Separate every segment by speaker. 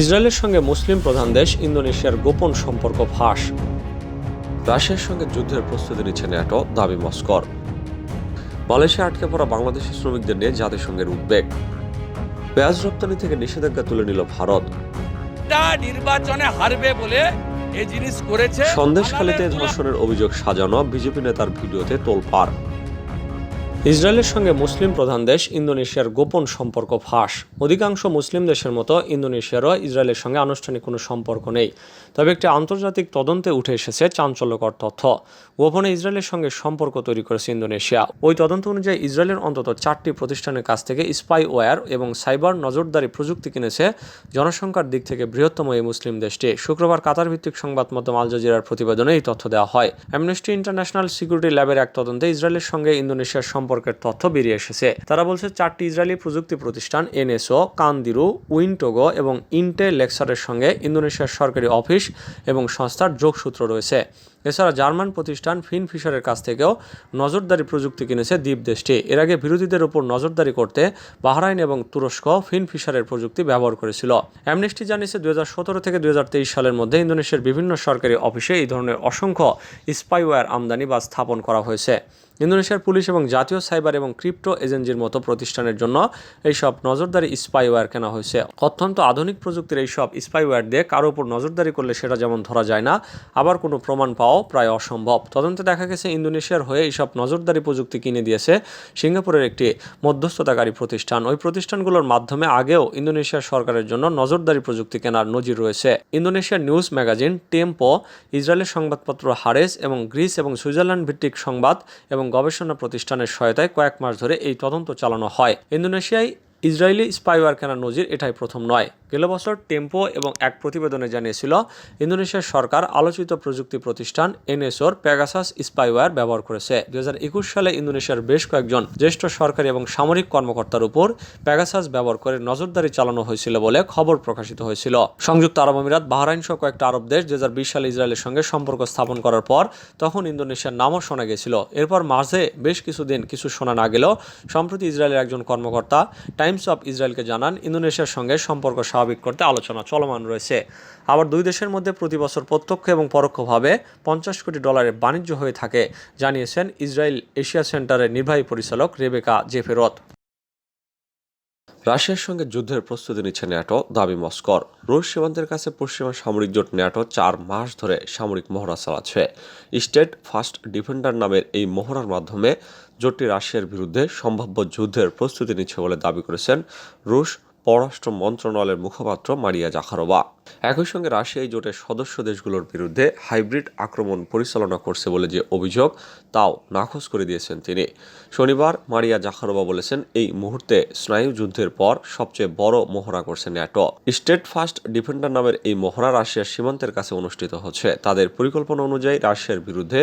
Speaker 1: ইসরায়েলের সঙ্গে মুসলিম প্রধান দেশ ইন্দোনেশিয়ার গোপন সম্পর্ক ফাঁস। রাশিয়ার সঙ্গে যুদ্ধের প্রস্তুতি নিচ্ছে ন্যাটো দাবি মস্কর। মালয়েশিয়া আটকে পড়া বাংলাদেশি শ্রমিকদের নিয়ে জাতিসংঘের উদ্বেগ। পেঁয়াজ রপ্তানি থেকে নিষেধাজ্ঞা তুলে নিল ভারত।
Speaker 2: নির্বাচনে হারবে বলে এই জিনিস করেছে
Speaker 1: সন্দেশখালীতে ধর্ষণের অভিযোগ সাজানো বিজেপি নেতার ভিডিওতে তোলপাড়। ইসরায়েলের সঙ্গে মুসলিম প্রধান দেশ ইন্দোনেশিয়ার গোপন সম্পর্ক ফাঁস। অধিকাংশ মুসলিম দেশের মতো ইন্দোনেশিয়ারও ইসরায়েলের সঙ্গে আনুষ্ঠানিক কোনো সম্পর্ক নেই। তবে একটি আন্তর্জাতিক তদন্তে উঠে এসেছে চাঞ্চল্যকর তথ্য। গোপনে ইসরায়েলের সঙ্গে সম্পর্ক তৈরি করেছে ইন্দোনেশিয়া। ওই তদন্ত অনুযায়ী ইসরায়েলের অন্তত চারটি প্রতিষ্ঠানের কাছ থেকে স্পাই স্পাইওয়্যার এবং সাইবার নজরদারি প্রযুক্তি কিনেছে জনসংখ্যার দিক থেকে বৃহত্তম এই মুসলিম দেশটি। শুক্রবার কাতার ভিত্তিক সংবাদ মাধ্যম আল জাজিরার প্রতিবেদনে এই তথ্য দেওয়া হয়। অ্যামনেস্টি ইন্টারন্যাশনাল সিকিউরিটি ল্যাবের এক তদন্তে ইসরায়েলের সঙ্গে ইন্দোনেশিয়ার সম্পর্কের তথ্য বেরিয়ে এসেছে। তারা বলছে, চারটি ইসরায়েলি প্রযুক্তি প্রতিষ্ঠান, এনএসও, কান্দিরু, উইনটোগো এবং ইন্টে লেক্সারের সঙ্গে ইন্দোনেশিয়ার সরকারি অফিস এবং সংস্থার যোগসূত্র রয়েছে। এছাড়া জার্মান প্রতিষ্ঠান ফিন ফিশারের কাছ থেকেও নজরদারি প্রযুক্তি কিনেছে দ্বীপ দেশটি। এর আগে বিরোধীদের উপর নজরদারি করতে বাহরাইন এবং তুরস্ক ফিন ফিশারের প্রযুক্তি ব্যবহার করেছিল। অ্যামনেস্টি জানিয়েছে, দুই হাজার সতেরো থেকে দুই হাজার তেইশ সালের মধ্যে ইন্দোনেশিয়ার বিভিন্ন সরকারি অফিসে এই ধরনের অসংখ্য স্পাইওয়্যার আমদানি বা স্থাপন করা হয়েছে। ইন্দোনেশিয়ার পুলিশ এবং জাতীয় সাইবার এবং ক্রিপ্টো এজেন্সির মতো প্রতিষ্ঠানের জন্য এইসব নজরদারি স্পাইওয়্যার কেনা হয়েছে। অত্যন্ত আধুনিক প্রযুক্তির এইসব স্পাইওয়্যার দিয়ে কারও উপর নজরদারি করলে সেটা যেমন ধরা যায় না, আবার কোনো প্রমাণ পাওয়াও প্রায় অসম্ভব। তদন্তে দেখা গেছে, ইন্দোনেশিয়ার হয়ে এইসব নজরদারি প্রযুক্তি কিনে দিয়েছে সিঙ্গাপুরের একটি মধ্যস্থতাকারী প্রতিষ্ঠান। ওই প্রতিষ্ঠানগুলোর মাধ্যমে আগেও ইন্দোনেশিয়ার সরকারের জন্য নজরদারি প্রযুক্তি কেনার নজির রয়েছে। ইন্দোনেশিয়ার নিউজ ম্যাগাজিন টেম্পো, ইসরায়েলের সংবাদপত্র হারেস এবং গ্রিস এবং সুইজারল্যান্ড ভিত্তিক সংবাদ এবং গবেষণা প্রতিষ্ঠানের সহায়তায় কয়েক মাস ধরে এই তদন্ত চালানো হয়। ইন্দোনেশিয়ায় ইসরায়েলি স্পাইওয়ার কেনার নজির এটাই প্রথম নয়। গেল বছর টেম্পো এবং এক প্রতিবেদনে জানিয়েছিল, ইন্দোনেশিয়ার সরকার আলোচিত প্রযুক্তি প্রতিষ্ঠান এনএসওর প্যাগাসাস স্পাইওয়ার ব্যবহার করেছে। দু হাজার একুশ সালে ইন্দোনেশিয়ার বেশ কয়েকজন জ্যেষ্ঠ সরকারি এবং সামরিক কর্মকর্তার উপর প্যাগাসাস ব্যবহার করে নজরদারি চালানো হয়েছিল বলে খবর প্রকাশিত হয়েছিল। সংযুক্ত আরব আমিরাত, বাহরাইন সহ কয়েকটা আরব দেশ দু হাজার বিশ সালে ইসরায়েলের সঙ্গে সম্পর্ক স্থাপন করার পর তখন ইন্দোনেশিয়ার নামও শোনা গেছিল। এরপর মাঝে বেশ কিছুদিন কিছু শোনা না গেলেও, সম্প্রতি ইসরায়েলের একজন কর্মকর্তা টাইমস অফ ইসরায়েলকে জানান, ইন্দোনেশিয়ার সঙ্গে সম্পর্ক স্বাভাবিক করতে আলোচনা চলমান রয়েছে। আবার দুই দেশের মধ্যে প্রতি বছর প্রত্যক্ষ এবং পরোক্ষভাবে পঞ্চাশ কোটি ডলারের বাণিজ্য হয়ে থাকে, জানিয়েছেন ইসরায়েল এশিয়া সেন্টারের নির্বাহী পরিচালক রেবেকা জেফেরত। রাশিয়ার সঙ্গে যুদ্ধের প্রস্তুতি নিচ্ছে ন্যাটো, দাবি মস্কর। রুশ সীমান্তের কাছে পশ্চিমা সামরিক জোট ন্যাটো চার মাস ধরে সামরিক মহড়া চালাচ্ছে। স্টেট ফার্স্ট ডিফেন্ডার নামের এই মহড়ার মাধ্যমে জোটটি রাশিয়ার বিরুদ্ধে সম্ভাব্য যুদ্ধের প্রস্তুতি নিচ্ছে বলে দাবি করেছেন রুশ পররাষ্ট্র মন্ত্রণালয়ের মুখপাত্র মারিয়া জাখারোবা একই সঙ্গে রাশিয়া এই জোটের সদস্য দেশগুলোর বিরুদ্ধে হাইব্রিড আক্রমণ পরিচালনা করছে বলে যে অভিযোগ, তাও নাকচ করে দিয়েছেন তিনি। শনিবার মারিয়া জাখারোবা বলেছেন, এই মুহূর্তে স্নায়ু যুদ্ধের পর সবচেয়ে বড় মহড়া করছে ন্যাটো। স্টেট ফার্স্ট ডিফেন্ডার নামের এই মহড়া রাশিয়ার সীমান্তের কাছে অনুষ্ঠিত হচ্ছে। তাদের পরিকল্পনা অনুযায়ী রাশিয়ার বিরুদ্ধে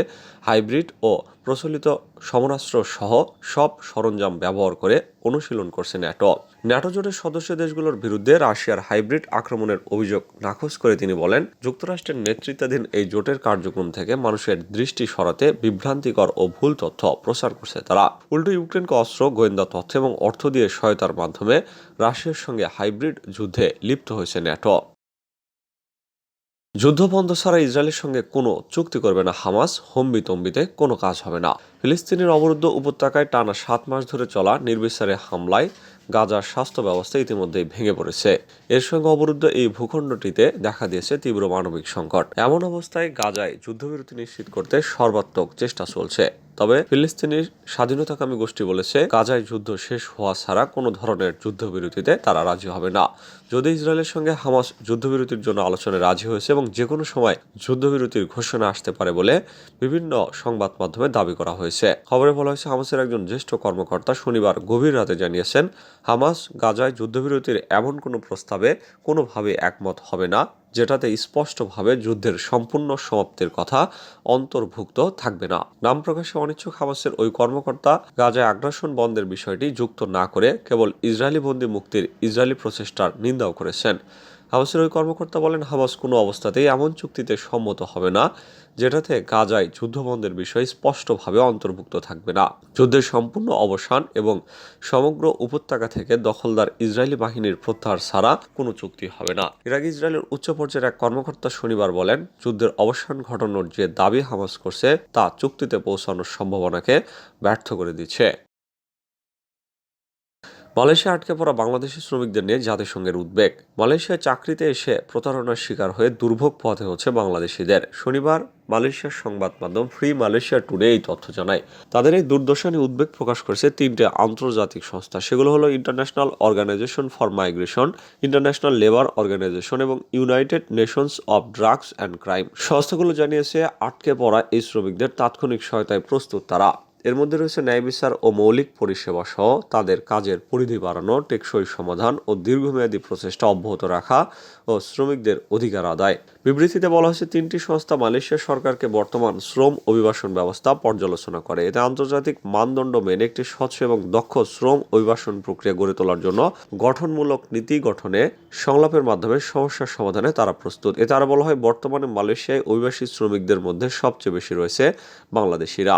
Speaker 1: হাইব্রিড ও প্রচলিত সমরাস্ত্র সহ সব সরঞ্জাম ব্যবহার করে অনুশীলন করছে ন্যাটো। ন্যাটো জোটের সদস্য দেশগুলোর বিরুদ্ধে রাশিয়ার হাইব্রিড আক্রমণের অভিযোগ নাকচ করে তিনি বলেন, যুক্তরাষ্ট্রের নেতৃত্বাধীন এই জোটের কার্যক্রম থেকে মানুষের দৃষ্টি সরাতে বিভ্রান্তিকর ও ভুল তথ্য প্রচার করছে তারা। উল্টো ইউক্রেনকে অস্ত্র, গোয়েন্দা তথ্য এবং অর্থ দিয়ে সহায়তার মাধ্যমে রাশিয়ার সঙ্গে হাইব্রিড যুদ্ধে লিপ্ত হয়েছে ন্যাটো। যুদ্ধবন্ধ ছাড়া ইসরায়েলের সঙ্গে কোনো চুক্তি করবে না হামাস হম্বি তম্বিতে কোনো কাজ হবে না। ফিলিস্তিনের অবরুদ্ধ উপত্যকায় টানা সাত মাস ধরে চলা নির্বিচারে হামলায় গাজার স্বাস্থ্য ব্যবস্থা ইতিমধ্যেই ভেঙে পড়েছে। এর সঙ্গে অবরুদ্ধ এই ভূখণ্ডটিতে দেখা দিয়েছে তীব্র মানবিক সংকট। এমন অবস্থায় গাজায় যুদ্ধবিরতি নিশ্চিত করতে সর্বাত্মক চেষ্টা চলছে। তবে ফিলিস্তিনির স্বাধীনতাকামী গোষ্ঠী বলেছে, গাজায় যুদ্ধ শেষ হওয়া ছাড়া কোনো ধরনের যুদ্ধবিরতিতে তারা রাজি হবে না। যদি ইসরায়েলের সঙ্গে হামাস যুদ্ধবিরতির জন্য আলোচনায় রাজি হয়েছে এবং যে কোনো সময় যুদ্ধবিরতির ঘোষণা আসতে পারে বলে বিভিন্ন সংবাদ মাধ্যমে দাবি করা হয়েছে। খবরে বলা হয়েছে, হামাসের একজন জ্যেষ্ঠ কর্মকর্তা শনিবার গভীর রাতে জানিয়েছেন, হামাস গাজায় যুদ্ধবিরতির এমন কোনো প্রস্তাবে কোনোভাবে একমত হবে না। যেটাতে স্পষ্টভাবে যুদ্ধের সম্পূর্ণ সমাপ্তির কথা অন্তর্ভুক্ত থাকবে না। নাম প্রকাশে অনিচ্ছুক হামাসের ওই কর্মকর্তা গাজায় আগ্রাসন বন্ধের বিষয়টি যুক্ত না করে কেবল ইসরায়েলি বন্দী মুক্তির ইসরায়েলি প্রচেষ্টার নিন্দাও করেছেন। হামাসের ওই কর্মকর্তা বলেন হামাস কোনো অবস্থাতেই এমন চুক্তিতে সম্মত হবে না, যেটাতে গাজায় যুদ্ধবন্ধের বিষয় স্পষ্টভাবে অন্তর্ভুক্ত থাকবে না। যুদ্ধের সম্পূর্ণ অবসান এবং সমগ্র উপত্যকা থেকে দখলদার ইসরায়েলি বাহিনীর প্রত্যাহার ছাড়া কোনো চুক্তি হবে না। এর আগে ইসরায়েলের উচ্চ পর্যায়ের এক কর্মকর্তা শনিবার বলেন, যুদ্ধের অবসান ঘটানোর যে দাবি হামাস করছে, তা চুক্তিতে পৌঁছানোর সম্ভাবনাকে ব্যর্থ করে দিচ্ছে। মালয়েশিয়া আটকে পড়া বাংলাদেশি শ্রমিকদের নিয়ে জাতিসংঘের উদ্বেগ। মালয়েশিয়ায় চাকরিতে এসে প্রতারণার শিকার হয়ে দুর্ভোগ পথে হচ্ছে বাংলাদেশিদের। শনিবার মালয়েশিয়ার সংবাদ মাধ্যম ফ্রি মালয়েশিয়া টুডে এই তথ্য জানায়। তাদের এই দুর্দশা নিয়ে উদ্বেগ প্রকাশ করেছে তিনটে আন্তর্জাতিক সংস্থা। সেগুলো হলো International Organization for Migration International Labour Organization এবং United Nations of Drugs and Crime সংস্থাগুলো জানিয়েছে, আটকে পড়া এই শ্রমিকদের তাৎক্ষণিক সহায়তায় প্রস্তুত তারা। এর মধ্যে রয়েছে ন্যায় বিচার ও মৌলিক পরিষেবা সহ তাদের কাজের পরিধি বাড়ানো, টেকসই সমাধান ও দীর্ঘমেয়াদী প্রচেষ্টা অব্যাহত রাখা ও শ্রমিকদের অধিকার আদায়। বিবৃতিতে বলা হয়েছে, তিনটি সংস্থা মালয়েশিয়া সরকারকে বর্তমান শ্রম অভিবাসন ব্যবস্থা পর্যালোচনা করে। এতে আন্তর্জাতিক মানদণ্ড মেনে একটি স্বচ্ছ এবং দক্ষ শ্রম অভিবাসন প্রক্রিয়া গড়ে তোলার জন্য গঠনমূলক নীতি গঠনে সংলাপের মাধ্যমে সমস্যার সমাধানে তারা প্রস্তুত। এতে আরও বলা হয়, বর্তমানে মালয়েশিয়ায় অভিবাসী শ্রমিকদের মধ্যে সবচেয়ে বেশি রয়েছে বাংলাদেশিরা।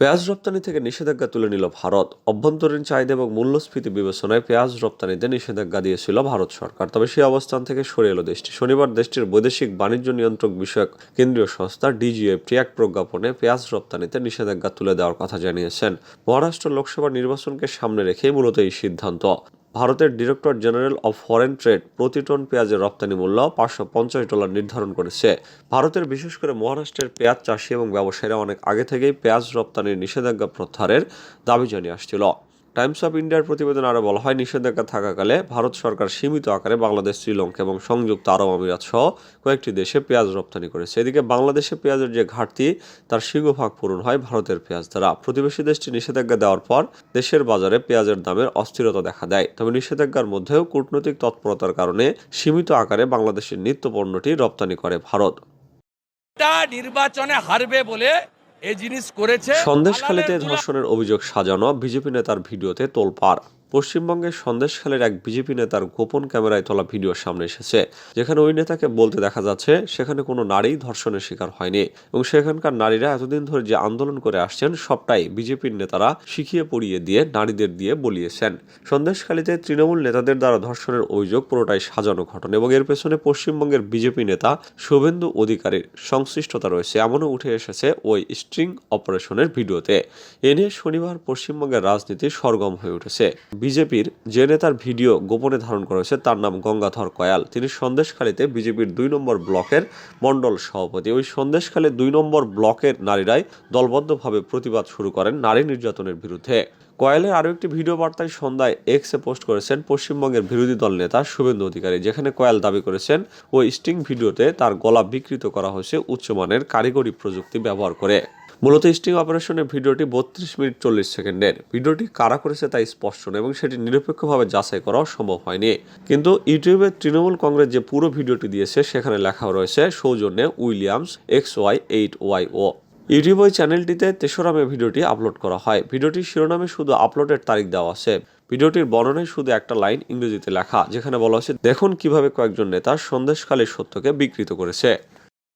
Speaker 1: পেঁয়াজ রপ্তানি থেকে নিষেধাজ্ঞা তুলে নিল ভারত। অভ্যন্তরীণ চাহিদা এবং মূল্যস্ফীতি বিবেচনায় পেঁয়াজ রপ্তানিতে নিষেধাজ্ঞা দিয়েছিল ভারত সরকার। তবে সেই অবস্থান থেকে সরে এলো দেশটি। শনিবার দেশটির বৈদেশিক বাণিজ্য নিয়ন্ত্রক বিষয়ক কেন্দ্রীয় সংস্থা ডিজিএফটি এক প্রজ্ঞাপনে পেঁয়াজ রপ্তানিতে নিষেধাজ্ঞা তুলে দেওয়ার কথা জানিয়েছেন। মহারাষ্ট্র লোকসভা নির্বাচনকে সামনে রেখেই মূলত এই সিদ্ধান্ত। ভারতের Director General of Foreign Trade প্রতি টন পেঁয়াজের রপ্তানি মূল্য পাঁচশো পঞ্চাশ ডলার নির্ধারণ করেছে। ভারতের বিশেষ করে মহারাষ্ট্রের পেঁয়াজ চাষি এবং ব্যবসায়ীরা অনেক আগে থেকেই পেঁয়াজ রপ্তানির নিষেধাজ্ঞা প্রত্যাহারের দাবি জানিয়ে আসছিল। টাইমস অফ ইন্ডিয়ার প্রতিবেদন আরও বলা হয়, নিষেধাজ্ঞা থাকাকালে ভারত সরকার সীমিত আকারে বাংলাদেশ, শ্রীলঙ্কা এবং সংযুক্ত আরব আমিরাত সহ কয়েকটি দেশে পেঁয়াজ রপ্তানি করেছে। এদিকে বাংলাদেশে পেঁয়াজের যে ঘাটতি, তার সিংহভাগ পূরণ হয় ভারতের পেঁয়াজ দ্বারা। প্রতিবেশী দেশটি নিষেধাজ্ঞা দেওয়ার পর দেশের বাজারে পেঁয়াজের দামের অস্থিরতা দেখা দেয়। তবে নিষেধাজ্ঞার মধ্যেও কূটনৈতিক তৎপরতার কারণে সীমিত আকারে বাংলাদেশের নিত্য পণ্যটি রপ্তানি করে ভারত।
Speaker 2: নির্বাচনে হারবে বলে এই জিনিস করেছে
Speaker 1: সন্দেশখালীতে
Speaker 2: দালালের
Speaker 1: ধর্ষণের অভিযোগ সাজানো বিজেপি নেতার ভিডিওতে তোলপাড়। পশ্চিমবঙ্গের সন্দেশখালীর এক বিজেপি নেতার গোপন ক্যামেরায় তোলা ভিডিও সামনে এসেছে, যেখানে ওই নেতাকে বলতে দেখা যাচ্ছে সেখানে কোনো নারী ধর্ষণের শিকার হয়নি এবং সেখানকার নারীরা এতদিন ধরে যে আন্দোলন করে আসছেন সবটাই বিজেপির নেতারা শিখিয়ে পড়িয়ে দিয়ে নারীদের দিয়ে বলিয়েছেন। সন্দেশখালীতে তৃণমূল নেতাদের দ্বারা ধর্ষণের অভিযোগ পুরোটাই সাজানো ঘটনা এবং এর পেছনে পশ্চিমবঙ্গের বিজেপি নেতা শুভেন্দু অধিকারীর সংশ্লিষ্টতা রয়েছে, এমনও উঠে এসেছে ওই স্ট্রিং অপারেশনের ভিডিওতে। এ নিয়ে শনিবার পশ্চিমবঙ্গের রাজনীতি সরগম হয়ে উঠেছে। বিজেপির যে নেতার ভিডিও গোপনে ধারণ করা হয়েছে, তার নাম গঙ্গাধর কয়াল। তিনি সন্দেশখালীতে বিজেপির দুই নম্বর ব্লকের মণ্ডল সভাপতি। ওই সন্দেশখালী দুই নম্বর ব্লকের নারীরাই দলবদ্ধভাবে প্রতিবাদ শুরু করেন নারী নির্যাতনের বিরুদ্ধে। কয়েলের আরও একটি ভিডিও বার্তায় সন্ধ্যায় এক্সে পোস্ট করেছেন পশ্চিমবঙ্গের বিরোধী দল নেতা শুভেন্দু অধিকারী, যেখানে কয়াল দাবি করেছেন, ওই স্টিং ভিডিওতে তার গলা বিকৃত করা হয়েছে উচ্চমানের কারিগরি প্রযুক্তি ব্যবহার করে। মূলত স্টিং অপারেশনের ভিডিওটি বত্রিশ মিনিট চল্লিশ সেকেন্ডের। ভিডিওটি কারা করেছে তা স্পষ্ট নয় এবং সেটি নিরপেক্ষভাবে যাচাই করাও সম্ভব হয়নি। কিন্তু ইউটিউবে তৃণমূল কংগ্রেস যে পুরো ভিডিওটি দিয়েছে, সেখানে লেখা রয়েছে সৌজন্যে Williams X Y eight Y O. YouTube ওই চ্যানেলটিতে তেসরা মে ভিডিওটি আপলোড করা হয়। ভিডিওটির শিরোনামে শুধু আপলোডের তারিখ দেওয়া আছে। ভিডিওটির বর্ণনায় শুধু একটা লাইন ইংরেজিতে লেখা, যেখানে বলা হয়েছে, দেখুন কীভাবে কয়েকজন নেতা সন্দেশকালের সত্যকে বিকৃত করেছে।